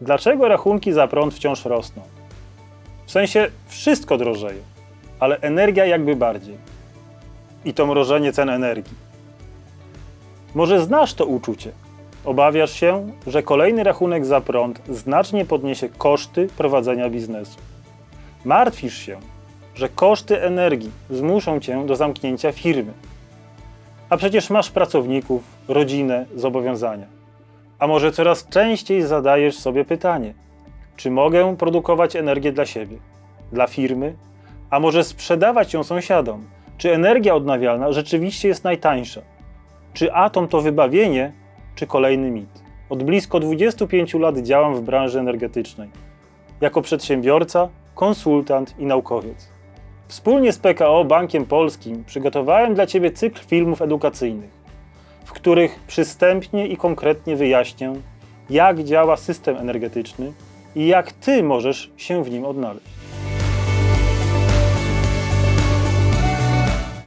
Dlaczego rachunki za prąd wciąż rosną? W sensie wszystko drożeje, ale energia jakby bardziej. I to mrożenie cen energii. Może znasz to uczucie? Obawiasz się, że kolejny rachunek za prąd znacznie podniesie koszty prowadzenia biznesu. Martwisz się, że koszty energii zmuszą cię do zamknięcia firmy. A przecież masz pracowników, rodzinę, zobowiązania. A może coraz częściej zadajesz sobie pytanie: czy mogę produkować energię dla siebie, dla firmy, a może sprzedawać ją sąsiadom? Czy energia odnawialna rzeczywiście jest najtańsza? Czy atom to wybawienie, czy kolejny mit? Od blisko 25 lat działam w branży energetycznej. Jako przedsiębiorca, konsultant i naukowiec. Wspólnie z PKO Bankiem Polskim przygotowałem dla Ciebie cykl filmów edukacyjnych, w których przystępnie i konkretnie wyjaśnię, jak działa system energetyczny i jak Ty możesz się w nim odnaleźć.